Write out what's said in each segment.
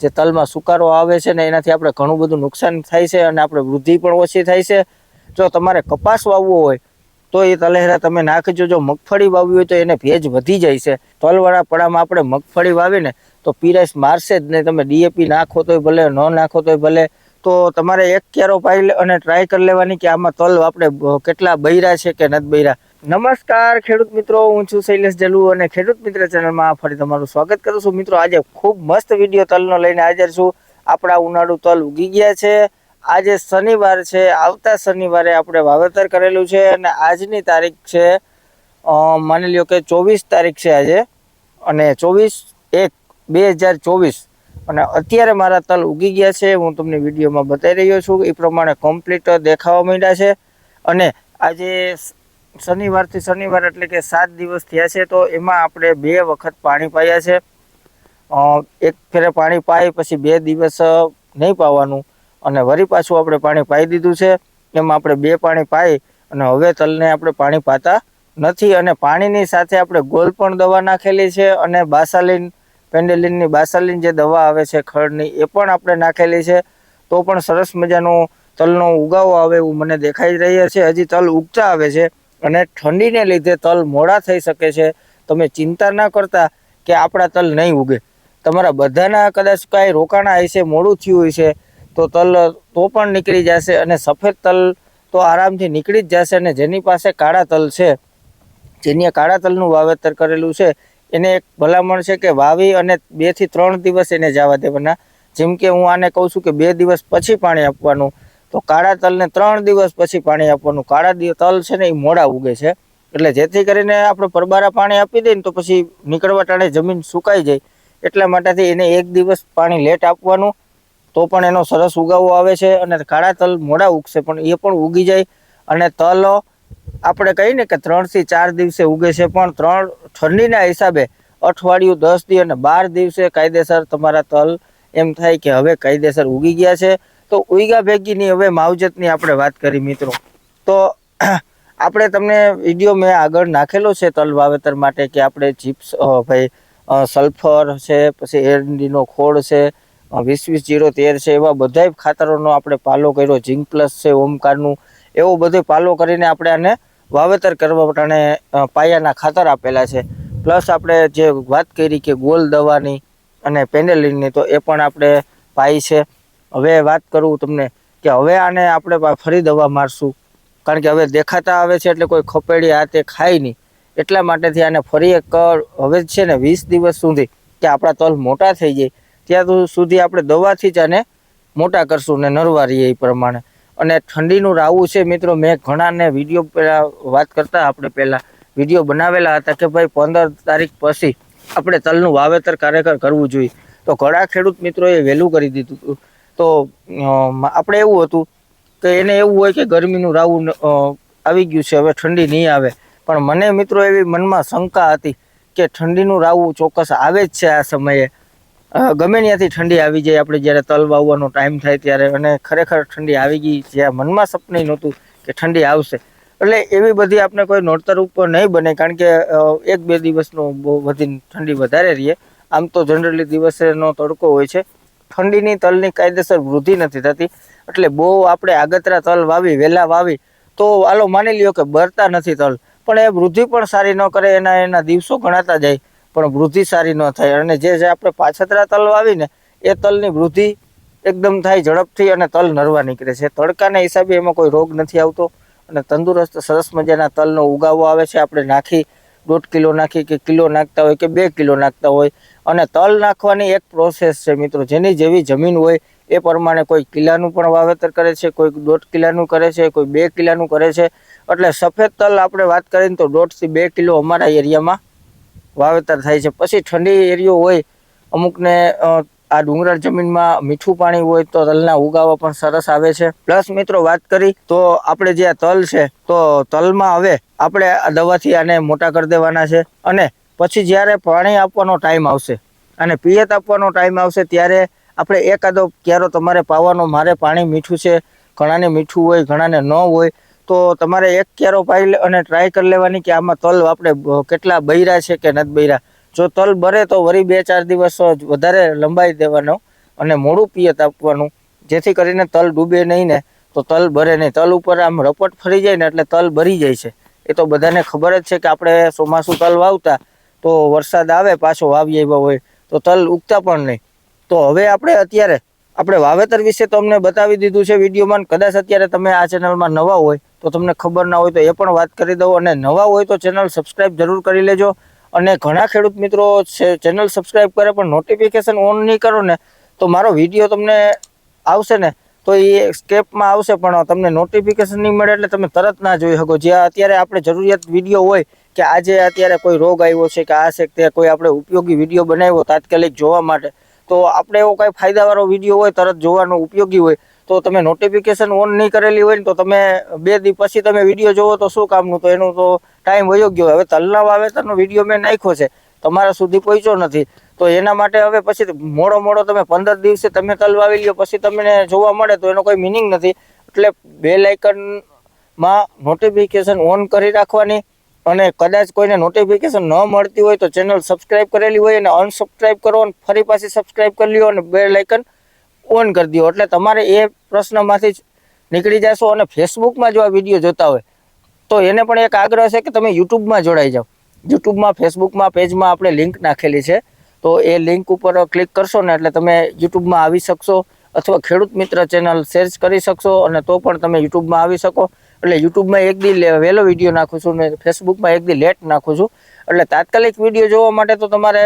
જે તલમાં સુકારો આવે છે ને એનાથી આપણે ઘણું બધું નુકસાન થાય છે અને આપણે વૃદ્ધિ પણ ઓછી થાય છે. જો તમારે કપાસ વાવવો હોય, તો એ તલહેરા તમે નાખજો. જો મગફળી વાવવી હોય તો એને ભેજ વધી જાય છે. તલવાળા પડામાં આપણે મગફળી વાવીને તો પીરસ મારશે જ નહીં. તમે ડીએપી નાખો તોય ભલે, ન નાખો તોય ભલે. તો તમારે એક કેરો પાઈ અને ટ્રાય કરી લેવાની કે આમાં તલ આપણે કેટલા બૈરા છે કે નથી બૈરા. નમસ્કાર, ખેડૂત મિત્રો. હું છું શૈલેષ જલુ અને ખેડૂત મિત્ર ચેનલમાં ફરી તમારું સ્વાગત કરું છું. મિત્રો, આજે ખૂબ મસ્ત વીડિયો તલનો લઈને હાજર છું. આપણા ઉનાળુ તલ ઉગી ગયા છે. આજે શનિવાર છે. આવતા શનિવારે આપણે વાવેતર કરેલું છે અને આજની તારીખ છે માની લ્યો કે ચોવીસ તારીખ છે આજે. અને ચોવીસ એક બે હજાર ચોવીસ. અને અત્યારે મારા તલ ઉગી ગયા છે. હું તમને વિડીયોમાં બતાવી રહ્યો છું એ પ્રમાણે કમ્પ્લીટ દેખાવા માંડ્યા છે. અને આજે શનિવારથી શનિવાર એટલે કે સાત દિવસ થયા છે, તો એમાં આપણે બે વખત પાણી પાયા છે. એક ફેરે પાણી પાઈ, પછી બે દિવસ નહીં પાવાનું. અને વરી પાછું આપણે પાણી પાઈ દીધું છે. એમાં આપણે બે પાણી પાઈ અને હવે તલને આપણે પાણી પાતા નથી. અને પાણીની સાથે આપણે ગોલ પણ દવા નાખેલી છે અને બાસાલીન પેન્ડેલિનની બાસાલિન જે દવા આવે છે ખડની એ પણ આપણે નાખેલી છે. તો પણ સરસ મજાનો તલનો ઉગાવો આવે એવું મને દેખાઈ રહ્યા છે. હજી તલ ઉગતા આવે છે અને ઠંડીને લીધે તલ મોડા થઈ શકે છે. તમે ચિંતા ના કરતા કે આપણા તલ નહીં ઉગે. તમારા બધાના કદાચ કાંઈ રોકાણા હશે, મોડું થયું હશે તો તલ તો પણ નીકળી જશે અને સફેદ તલ તો આરામથી નીકળી જ જશે અને જેની પાસે કાળા તલ છે, જેની કાળા તલનું વાવેતર કરેલું છે એને એક ભલામણ છે કે વાવી અને બેથી ત્રણ દિવસ એને જવા દેવાના જેમ કે હું આને કહું છું કે બે દિવસ પછી પાણી આપવાનું, તો કાળા તલને ત્રણ દિવસ પછી પાણી આપવાનું. કાળા તલ છે ને એ મોડા ઉગે છે. એટલે જેથી કરીને આપણે પરબારા પાણી આપી દઈએ ને તો પછી નીકળવા ટાણે જમીન સુકાઈ જાય. એટલા માટેથી એને એક દિવસ પાણી લેટ આપવાનું, તો પણ એનો સરસ ઉગાવો આવે છે અને કાળા તલ મોડા ઉગશે, પણ એ પણ ઉગી જાય. અને તલ આપણે કહીએ ને કે ત્રણથી ચાર દિવસે ઉગે છે, પણ ત્રણ ઠંડીના હિસાબે અઠવાડિયું દસ દિવસ અને બાર દિવસે કાયદેસર તમારા તલ એમ થાય કે હવે કાયદેસર ઉગી ગયા છે. તો ઉઈગા ભેગીની હવે માવજતની આપણે વાત કરી મિત્રો. તો આપણે તમને વીડિયો મેં આગળ નાખેલો છે તલ વાવેતર માટે કે આપણે ચિપ્સ ભાઈ સલ્ફર છે, પછી એરંડીનો ખોળ છે વીસ વીસ જીરો તેર છે, એવા બધાય ખાતરોનો આપણે પાલો કર્યો. જિંક પ્લસ છે, ઓમકારનું, એવો બધો પાલો કરીને આપણે આને વાવેતર કરવા માટે પાયાના ખાતર આપેલા છે. પ્લસ આપણે જે વાત કરી કે ગોલ દવાની અને પેન્ડેલિનની તો એ પણ આપણે પાઈ છે. હવે વાત કરું તમને કે હવે આને આપણે ફરી દવા મારશું. કારણ કે હવે દેખાતા આવે છે એટલે કોઈ ખપેડી આ તે ખાય નહીં. એટલા માટેથી આને ફરી એક હવે છે ને વીસ દિવસ સુધી કે આપણા તલ મોટા થઈ જાય. ત્યાં સુધી આપણે દવાથી જ આને મોટા કરશું ને નરવા એ પ્રમાણે. અને ઠંડીનું રાવું છે મિત્રો. મેં ઘણાને વીડિયો પહેલાં વાત કરતા આપણે પહેલાં વીડિયો બનાવેલા હતા કે ભાઈ પંદર તારીખ પછી આપણે તલનું વાવેતર કાર્યકર કરવું જોઈએ. તો ઘણા ખેડૂત મિત્રોએ વહેલું કરી દીધું હતું. તો આપણે એવું હતું કે એને એવું હોય કે ગરમીનું રાવું આવી ગયું છે, હવે ઠંડી નહીં આવે. પણ મને મિત્રો એવી મનમાં શંકા હતી કે ઠંડીનું રાવું ચોક્કસ આવે જ છે આ સમયે. ગમે ત્યાંથી ઠંડી આવી જાય, આપણે જ્યારે તલ વાવવાનો ટાઈમ થાય ત્યારે અને ખરેખર ઠંડી આવી ગઈ, જ્યાં મનમાં સપને નહોતું કે ઠંડી આવશે. એટલે એવી બધી આપણે કોઈ નોરતર ઉપર નહીં બને, કારણ કે એક બે દિવસનો બહુ બધી ઠંડી વધારે રહીએ. આમ તો જનરલી દિવસેનો તડકો હોય છે. ઠંડીની તલની કાયદેસર વૃદ્ધિ નથી થતી. એટલે બહુ આપણે આગતરા તલ વાવી વહેલા વાવી, તો આલો માની લ્યો કે બરતા નથી તલ. પણ એ વૃદ્ધિ પણ સારી ન કરે, એના એના દિવસો ગણાતા જાય. પણ વૃદ્ધિ સારી ન થાય. અને જે જે આપણે પાછતરા તલ વાવીને, એ તલની વૃદ્ધિ એકદમ થાય, ઝડપથી અને તલ નરવા નીકળે છે. તડકાના હિસાબે એમાં કોઈ રોગ નથી આવતો. અને તંદુરસ્ત, સરસ મજાના તલનો ઉગાવો આવે છે. આપણે નાખી, દોઢ કિલો નાખી કે કિલો નાખતા હોય કે બે કિલો નાખતા હોય. અને તલ નાખવાની એક પ્રોસેસ છે મિત્રો. જેની જેવી જમીન હોય, એ પ્રમાણે કોઈ કિલ્લાનું પણ વાવેતર કરે છે, કોઈ દોઢ કિલ્લાનું કરે છે, કોઈ બે કિલ્લાનું કરે છે. એટલે સફેદ તલ આપણે વાત કરીએ તો દોઢથી બે કિલો અમારા એરિયામાં વાવેતર થાય છે. પછી ઠંડી એરિયો હોય, અમુકને આ ડુંગરાળ જમીનમાં મીઠું પાણી હોય તો તલના ઉગાવા પણ સરસ આવે છે. પ્લસ મિત્રો વાત કરી, તો આપણે જે આ તલ છે, તો તલમાં હવે આપણે આ દવાથી આને મોટા કરી દેવાના છે. અને પછી જ્યારે પાણી આપવાનો ટાઈમ આવશે અને પિયત આપવાનો ટાઈમ આવશે, ત્યારે આપણે એકાદો ક્યારો તમારે પાવાનો, મારે પાણી મીઠું છે, ઘણાને મીઠું હોય, ઘણાને ન હોય તો તમારે એક ક્યારો પાઈ અને ટ્રાય કરી લેવાની કે આમાં તલ આપણે કેટલા બૈરા છે કે નથી બૈરા. જો તલ બરે તો વળી બે ચાર દિવસ વધારે લંબાઈ દેવાનો અને મોડું પિયત આપવાનું. જેથી કરીને તલ ડૂબે નહીં ને, તો તલ ભરે નહીં. તલ ઉપર આમ રપટ ફરી જાય ને એટલે તલ ભરી જાય છે. એ તો બધાને ખબર જ છે કે આપણે ચોમાસું તલ વાવતા, તો વરસાદ આવે, પાછો વાવી આવ્યો હોય, તો તલ ઉગતા પણ નહીં. તો હવે આપણે અત્યારે આપણે વાવેતર વિશે તો તમને બતાવી દીધું છે વિડીયોમાં. કદાચ અત્યારે તમે આ ચેનલમાં નવા હોય, તો તમને ખબર ના હોય તો એ પણ વાત કરી દઉં. અને નવા હોય તો ચેનલ સબસ્ક્રાઇબ જરૂર કરી લેજો. અને ઘણા ખેડૂત મિત્રો ચેનલ સબસ્ક્રાઇબ કરે પણ નોટિફિકેશન ઓન નહીં કરો ને, તો મારો વીડિયો તમને આવશે ને, તો એ સ્કેપમાં આવશે. પણ તમને નોટિફિકેશન નહીં મળે એટલે તમે તરત ના જોઈ શકો. જ્યાં અત્યારે આપણે જરૂરિયાત વીડિયો હોય કે આજે અત્યારે કોઈ રોગ આવ્યો છે કે આ છે તે કોઈ આપણે ઉપયોગી વીડિયો બનાવ્યો તાત્કાલિક જોવા માટે તો આપણે એવો કાંઈ ફાયદાવાળો વીડિયો હોય, તરત જોવાનો ઉપયોગી હોય, તો તમે નોટિફિકેશન ઓન નહીં કરેલી હોય ને તો તમે બે દી પછી તમે વીડિયો જોવો તો શું કામનું? તો એનું તો ટાઈમ વયો ગયો. હવે તલના વાવેતરનો વીડિયો મેં નાખ્યો છે. તમારા સુધી પહોંચ્યો નથી. તો એના માટે હવે પછી મોડો મોડો તમે પંદર દિવસે તમે તલ વાવી લ્યો, પછી તમને જોવા મળે તો એનો કોઈ મિનિંગ નથી. એટલે બે લાઇકનમાં નોટિફિકેશન ઓન કરી રાખવાની. અને કદાચ કોઈને નોટિફિકેશન ન મળતી હોય તો ચેનલ સબસ્ક્રાઇબ કરેલી હોય અને અનસબસ્ક્રાઇબ કરો અને ફરી પાછી સબસ્ક્રાઇબ કરી લ્યો અને બે લાઇકન ઓન કરી દો એટલે તમારે એ પ્રશ્નમાંથી જ નીકળી જશો અને ફેસબુકમાં જો આ વીડિયો જોતા હોય, તો એને પણ એક આગ્રહ છે કે તમે યુટ્યુબમાં જોડાઈ જાઓ. યુટ્યુબમાં, ફેસબુકમાં, પેજમાં આપણે લિંક નાખેલી છે. તો એ લિંક ઉપર ક્લિક કરશો ને એટલે તમે યુટ્યુબમાં આવી શકશો અથવા ખેડૂત મિત્ર ચેનલ સર્ચ કરી શકશો અને તો પણ તમે યુટ્યુબમાં આવી શકો. એટલે યુટ્યુબમાં એક દી વહેલો વીડિયો નાખું છું ને ફેસબુકમાં એક દી લેટ નાખું છું. એટલે તાત્કાલિક વીડિયો જોવા માટે તો તમારે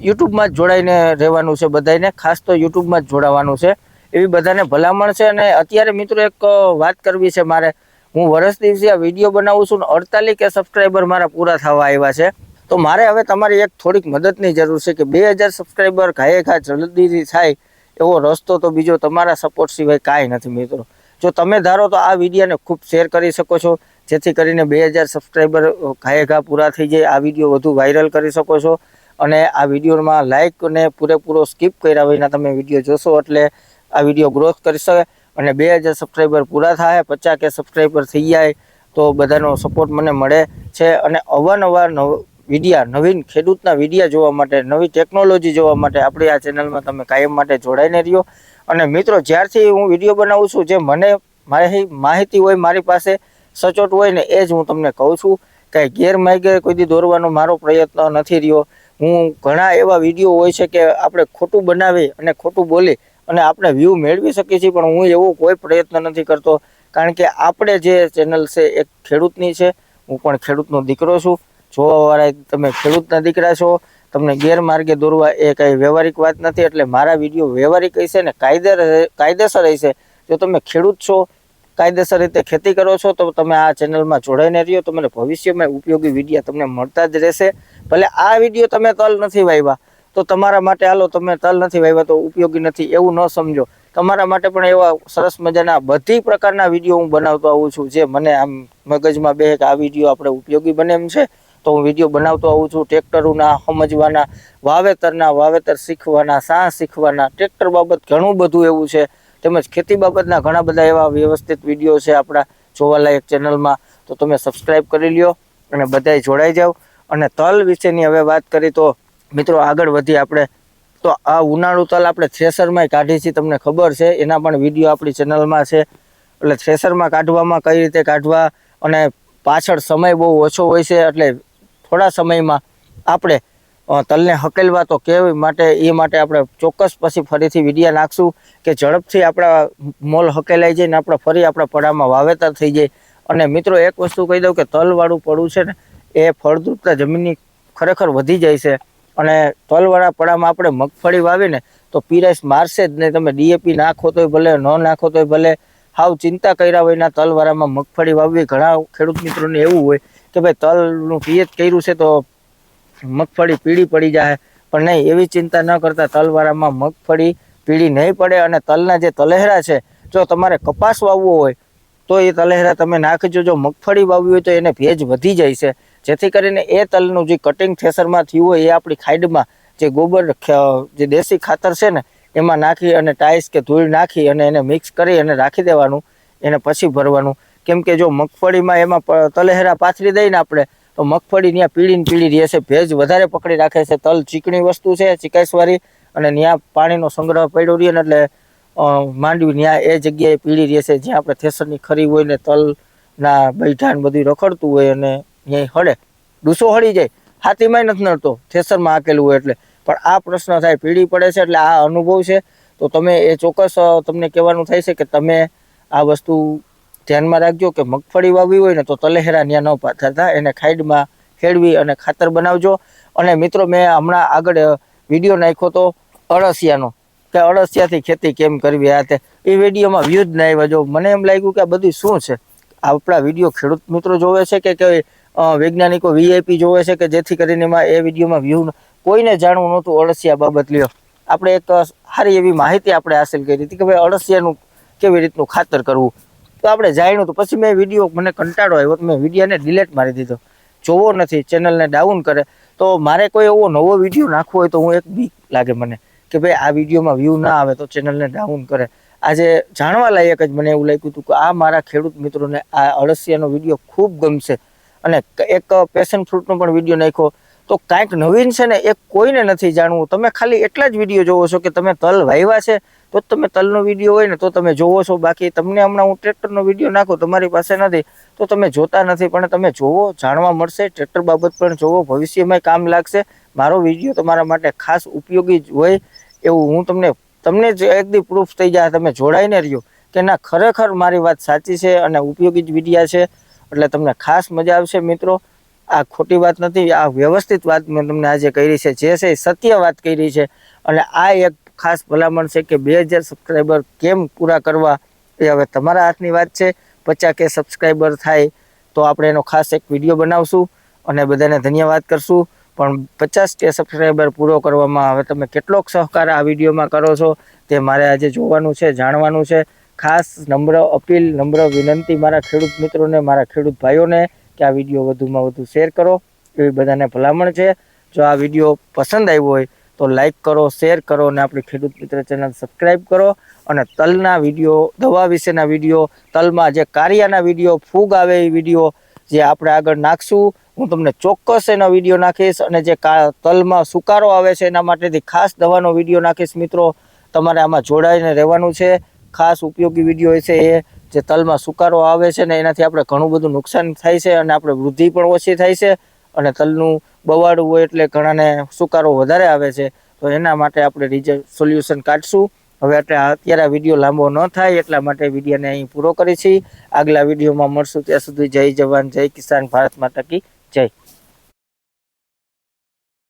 યુટ્યુબમાં જ જોડાઈને રહેવાનું છે બધાને ખાસ તો યુટ્યુબમાં જ જોડાવાનું છે. એવી બધાને ભલામણ છે અને અત્યારે મિત્રો એક વાત કરવી છે મારે. હું વર્ષ દિવસે આ વીડિયો બનાવું છું ને અડતાલીસ કે સબસ્ક્રાઈબર મારા પૂરા થવા આવ્યા છે. તો મારે હવે તમારી એક થોડીક મદદની જરૂર છે કે બે હજાર સબસ્ક્રાઈબર ઘાયે ઘા જલ્દીથી થાય એવો રસ્તો તો બીજો તમારા સપોર્ટ સિવાય કાંઈ નથી મિત્રો. જો તમે ધારો તો આ વિડીયોને ખૂબ શેર કરી શકો છો, જેથી કરીને બે હજાર સબસ્ક્રાઈબર ઘાયેઘા પૂરા થઈ જાય, આ વીડિયો વધુ વાયરલ કરી શકો છો. અને આ વિડીયોમાં લાઇક અને પૂરેપૂરો સ્કીપ કર્યા વિના તમે વીડિયો જોશો એટલે આ વીડિયો ગ્રોથ કરી શકે. અને બે હજાર સબસ્ક્રાઈબર પૂરા થાય, પચાસ કે સબસ્ક્રાઈબર થઈ જાય, તો બધાનો સપોર્ટ મને મળે છે. અને અવારનવાર નવ વિડીયા, નવીન ખેડૂતના વિડીયા જોવા માટે, નવી ટેકનોલોજી જોવા માટે આપણી આ ચેનલમાં તમે કાયમ માટે જોડાઈને રહ્યો. અને મિત્રો, જ્યારથી હું વીડિયો બનાવું છું, જે મને મારી માહિતી હોય, મારી પાસે સચોટ હોય ને, એ જ હું તમને કહું છું કાંઈ ગેરમાર્ગે કોઈ દી દોરવાનો મારો પ્રયત્ન નથી રહ્યો. હું ઘણા એવા વીડિયો હોય છે કે આપણે ખોટું બનાવી અને ખોટું બોલી અને આપણે વ્યૂ મેળવી શકીએ છીએ, પણ હું એવો કોઈ પ્રયત્ન નથી કરતો. કારણ કે આપણે જે ચેનલ છે એ ખેડૂતની છે. હું પણ ખેડૂતનો દીકરો છું. જોવાવાળા તમે ખેડૂતના દીકરા છો. તમને ગેરમાર્ગે દોરવા એ કાંઈ વ્યવહારિક વાત નથી, એટલે મારા વીડિયો વ્યવહારિક હશે ને કાયદે કાયદેસર હશે. જો તમે ખેડૂત છો, કાયદેસર રીતે ખેતી કરો છો, તો તમે આ ચેનલમાં જોડાઈને રહ્યો તમને ભવિષ્યમાં ઉપયોગી વીડિયો તમને મળતા જ રહેશે. ભલે આ વીડિયો તમે તલ નથી વાવ્યા તો તમારા માટે હાલો તમે તલ નથી વાવ્યા તો ઉપયોગી નથી, એવું ન સમજો. તમારા માટે પણ એવા સરસ મજાના બધી પ્રકારના વીડિયો હું બનાવતો આવું છું, જે મને આમ મગજમાં બે આ વીડિયો આપણે ઉપયોગી બને એમ છે. તો હું વીડિયો બનાવતો આવું છું. ટ્રેક્ટરોના સમજવાના, વાવેતરના, વાવેતર શીખવાના સા શીખવાના, ટ્રેક્ટર બાબત ઘણું બધું એવું છે. તેમજ ખેતી બાબતના ઘણા બધા એવા વ્યવસ્થિત વીડિયો છે આપણા જોવાલાયક ચેનલમાં. તો તમે સબસ્ક્રાઈબ કરી લ્યો અને બધાય જોડાઈ જાઓ અને તલ વિશેની હવે વાત કરી તો મિત્રો આગળ વધી આપણે તો આ ઉનાળુ તલ આપણે થ્રેસરમાં કાઢી છીએ તમને ખબર છે. એના પણ વીડિયો આપણી ચેનલમાં છે. એટલે થ્રેસરમાં કાઢવામાં કઈ રીતે કાઢવા અને પાછળ સમય બહુ ઓછો હોય છે, એટલે થોડા સમયમાં આપણે તલને હકેલવા તો કેવી માટે, એ માટે આપણે ચોક્કસ પછી ફરીથી વિડીયા નાખશું કે ઝડપથી આપણા મોલ હકેલાઈ જાય ને આપણે ફરી આપણા પડામાં વાવેતર થઈ જાય. અને મિત્રો એક વસ્તુ કહી દઉં કે તલવાળું પડું છે ને, એ ફળદ્રુપતા જમીનની ખરેખર વધી જાય છે. અને તલવાળા પડામાં આપણે મગફળી વાવીને તો પીરાઈસ મારશે જ નહીં. તમે ડીએપી નાખો તોય ભલે, ન નાખો તોય ભલે. હાવ ચિંતા કર્યા વિના તલવાળામાં મગફળી વાવવી. ઘણા ખેડૂત મિત્રોને એવું હોય કે ભાઈ તલનું પિયત કર્યું છે તો મગફળી પીળી પડી જાય પણ નહીં, એવી ચિંતા ન કરતા તલવાળામાં મગફળી પીળી નહીં પડે અને તલના જે તલહેરા છે, જો તમારે કપાસ વાવવો હોય, તો એ તલહેરા તમે નાખજો. જો મગફળી વાવવી હોય તો એને ભેજ વધી જાય છે. જેથી કરીને એ તલનું જે કટિંગ થેસરમાં થયું હોય, એ આપણી ખાઈડમાં જે ગોબર જે દેશી ખાતર છે ને, એમાં નાખી અને ટાઈસ કે ધૂળ નાખી અને એને મિક્સ કરી અને રાખી દેવાનું, એને પછી ભરવાનું. કેમ કે જો મગફળીમાં એમાં તલહેરા પાથરી દઈએ ને આપણે, તો મગફળી ત્યાં પીળી રહે રહેશે ભેજ વધારે પકડી રાખે છે. તલ ચીકણી વસ્તુ છે ચીકાશવાળી અને ત્યાં પાણીનો સંગ્રહ પડ્યો રહે ને એટલે માંડવી ત્યાં એ જગ્યાએ પીળી રહેશે જ્યાં આપણે થેસરની ખરી હોય ને તલના બૈઠાણ બધું રખડતું હોય અને ત્યાં હળે. ડૂસો હળી જાય. હાથીમાંય નથી નડતો. થેસરમાં આકેલું હોય એટલે. પણ આ પ્રશ્ન થાય, પીળી પડે છે એટલે આ અનુભવ છે. તો તમે એ ચોક્કસ તમને કહેવાનું થાય છે કે તમે આ વસ્તુ ધ્યાનમાં રાખજો કે મગફળી વાવી હોય ને તો તલેહેરા ત્યાં ન થતા એને ખાઈડમાં ખેડવી અને ખાતર બનાવજો. અને મિત્રો, મેં હમણાં આગળ વીડિયો નાખ્યો તો અળસિયાનો. કે અળસિયાથી ખેતી કેમ કરવી? આ તે, એ વિડીયોમાં વ્યૂ જ ના જો. મને એમ લાગ્યું કે આ બધું શું છે? આપણા વીડિયો ખેડૂત મિત્રો જોવે છે કે કે વૈજ્ઞાનિકો વીઆઈપી જોવે છે કે જેથી કરીને એમાં એ વિડીયોમાં વ્યૂ કોઈને જાણવું નહોતું અળસિયા બાબત લ્યો. આપણે એક સારી એવી માહિતી આપણે હાંસલ કરી હતી કે ભાઈ અળસિયાનું કેવી રીતનું ખાતર કરવું? તો આપણે જાણ્યું તો પછી મેં વીડિયો મને કંટાળો આવ્યો તો મેં વિડીયોને ડિલેટ મારી દીધો. જોવો નથી ચેનલને ડાઉન કરે. તો મારે કોઈ એવો નવો વીડિયો નાખવો હોય તો હું એક બીક લાગે મને. કે ભાઈ આ વિડીયોમાં વ્યૂ ના આવે તો ચેનલને ડાઉન કરે. આજે જાણવા લાયક જ મને એવું લાગ્યું હતું કે આ મારા ખેડૂત મિત્રોને આ અળસિયાનો વીડિયો ખૂબ ગમશે. અને એક પેશન ફ્રૂટનો પણ વીડિયો નાખ્યો. તો કાંઈક નવીન છે ને એ કોઈને નથી જાણવું. તમે ખાલી એટલા જ વીડિયો જોવો છો કે તમે તલ વાવ્યા છે તો જ તમે તલનો વીડિયો હોય ને તો તમે જોવો છો. બાકી તમને હમણાં હું ટ્રેક્ટરનો વીડિયો નાખું, તમારી પાસે નથી. તો તમે જોતા નથી, પણ તમે જોવો, જાણવા મળશે. ટ્રેક્ટર બાબત પણ જોવો. ભવિષ્યમાં કામ લાગશે. મારો વીડિયો તમારા માટે ખાસ ઉપયોગી હોય એવું હું તમને તમને જ એકદી પ્રૂફ થઈ જાય. તમે જોડાઈને રહ્યો કે ના, ખરેખર મારી વાત સાચી છે અને ઉપયોગી જ વિડીયા છે. એટલે તમને ખાસ મજા આવશે મિત્રો. આ ખોટી વાત નથી, આ વ્યવસ્થિત વાત મેં તમને આજે કરી છે. જે છે સત્ય વાત કરી છે. અને આ એક ખાસ ભલામણ છે કે બે હજાર સબસ્ક્રાઈબર કેમ પૂરા કરવા એ હવે તમારા હાથની વાત છે. પચાસ કે સબસ્ક્રાઈબર થાય તો આપણે એનો ખાસ એક વીડિયો બનાવશું અને બધાને ધન્યવાદ કરશું. પણ પચાસ કે સબસ્ક્રાઈબર પૂરો કરવામાં હવે તમે કેટલોક સહકાર આ વિડીયોમાં કરો છો તે મારે આજે જોવાનું છે, જાણવાનું છે. ખાસ નમ્ર અપીલ, નમ્ર વિનંતી મારા ખેડૂત મિત્રોને, મારા ખેડૂત ભાઈઓને કે આ વીડિયો વધુમાં વધુ શેર કરો. એવી બધાને ભલામણ છે. જો આ વીડિયો પસંદ આવ્યો હોય તો લાઈક કરો શેર કરો અને આપણી ખેડૂત મિત્ર ચેનલ સબસ્ક્રાઈબ કરો. અને તલના વીડિયો દવા વિશેના વીડિયો તલમાં જે કારિયાના વીડિયો ફૂગ આવે એ વીડિયો જે આપણે આગળ નાખશું. હું તમને ચોક્કસ એનો વીડિયો નાખીશ અને જે તલમાં સુકારો આવે છે એના માટેથી ખાસ દવાનો વીડિયો નાખીશ મિત્રો. તમારે આમાં જોડાઈને રહેવાનું છે. ખાસ ઉપયોગી વીડિયો છે એ, જે તલમાં સુકારો આવે છે ને એનાથી આપણે ઘણું બધું નુકસાન થાય છે અને આપણે વૃદ્ધિ પણ ઓછી થાય છે. અને તલનું બવાડું હોય એટલે ઘણાને સુકારો વધારે આવે છે, તો એના માટે આપણે રિઝલ્ટ સોલ્યુશન કાઢશું. હવે એટલે અત્યારે આ વીડિયો લાંબો ન થાય એટલા માટે વિડીયોને અહીં પૂરો કરી છીએ આગલા વિડીયોમાં મળશું, ત્યાં સુધી જય જવાન, જય કિસાન ભારત માતા કી જય.